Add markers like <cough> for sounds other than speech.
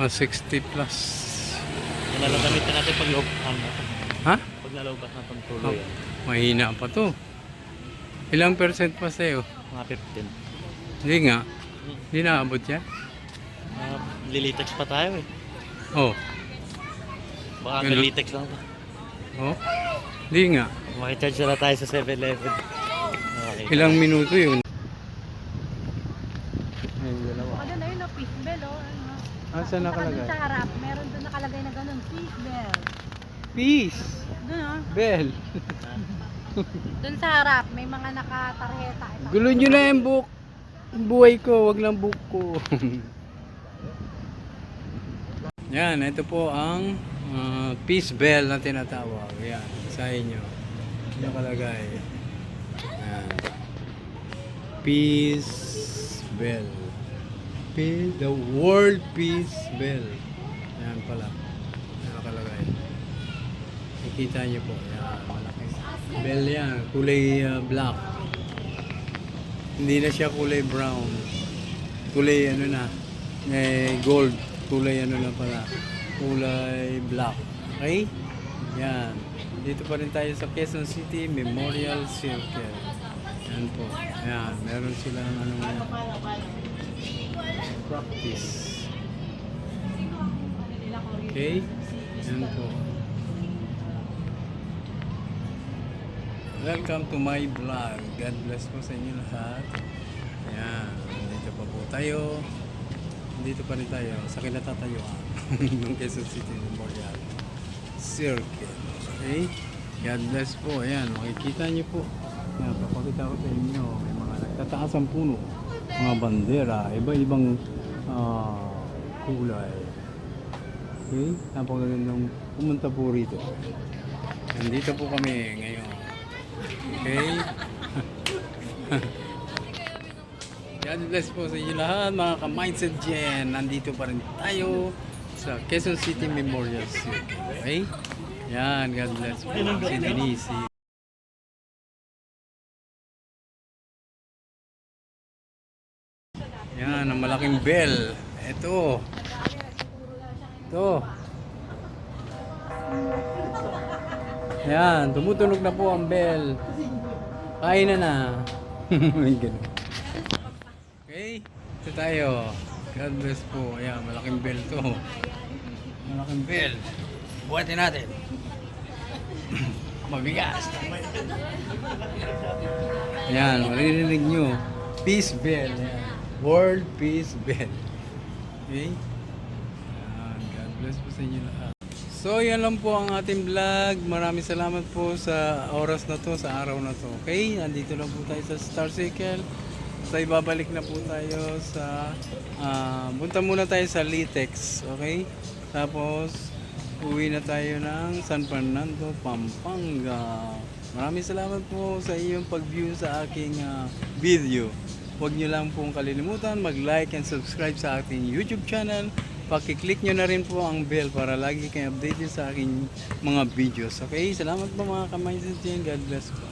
Ah, 60 plus. Nalalagamitan natin pag loob ano, Ha? pag nalobat na pagtuloy. Oh. Mahina pa to. Ilang percent pa sa'yo? Mga 15. Hindi nga. Hindi naabot yan. Uh, lilitex pa tayo eh. Oh. Baka Ganun? lilitex lang to. Oh. Hindi nga. Makicharge na tayo sa 7-Eleven. Okay. Ilang minuto yun. Ayun, dalawa. O, doon ayun, no, fish bell, oh. Ano, Ah, saan Punta ka nakalagay? Sa harap, meron doon nakalagay na ganun, fish bell. Peace! Doon, oh. Bell! <laughs> Doon sa harap, may mga nakatarheta. Ito. Gulo nyo na yung book. Buhay ko, wag lang book ko. <laughs> Yan, ito po ang ah, peace bell na tinatawag. Yan, sa inyo. Nakalagay. Yan. Peace bell. Peace, the world peace bell. Yan pala. Nakalagay. Nakikita nyo po. Yan, malaki. Bell yan. Kulay ah, black. Hindi na siya kulay brown. Kulay ano na. Eh, gold. Kulay ano na pala. Kulay black. Okay? Yan. Dito pa rin tayo sa Quezon City Memorial Circle. Yan po. Yan. Meron silang ano practice. Okay? Yan po. Welcome to my vlog. God bless po sa inyo lahat. Ayan, dito pa po tayo. Dito pa rin tayo sa kinatatayuan <laughs> ng Quezon City Memorial Circle. Okay? God bless po. Ayan, makikita niyo po. Ayan, papakita ko sa inyo. May mga nagtataas ang puno. Mga bandera. Iba-ibang ah, kulay. Okay? Napakagandang pumunta po rito. Nandito po kami ngayon. Okay? <laughs> God bless po sa inyo lahat mga ka-mindset dyan. Nandito pa rin tayo sa Quezon City Memorial Circle. Okay? Yan, God bless po. Si Denise. Yan, ang malaking bell. Ito. Ito. Yan, tumutunog na po ang bell. Kain na na. <laughs> Okay, ito tayo. God bless po. Ayan, malaking bell to. Malaking bell. Buhatin natin. <clears throat> Mabigas. Ayan, maririnig nyo. Peace bell. Ayan. World Peace Bell. Okay? Ayan, God bless po sa inyo lahat. So, yan lang po ang ating vlog. Maraming salamat po sa oras na to, sa araw na to. Okay? Nandito lang po tayo sa Star Circle. So, ibabalik na po tayo sa... ah punta muna tayo sa Litex. Okay? Tapos, uwi na tayo ng San Fernando, Pampanga. Maraming salamat po sa iyong pag-view sa aking ah, video. Huwag niyo lang pong kalilimutan mag-like and subscribe sa ating YouTube channel. Paki-click nyo na rin po ang bell para lagi kayo updated sa aking mga videos. Okay? Salamat po mga kamay God bless po.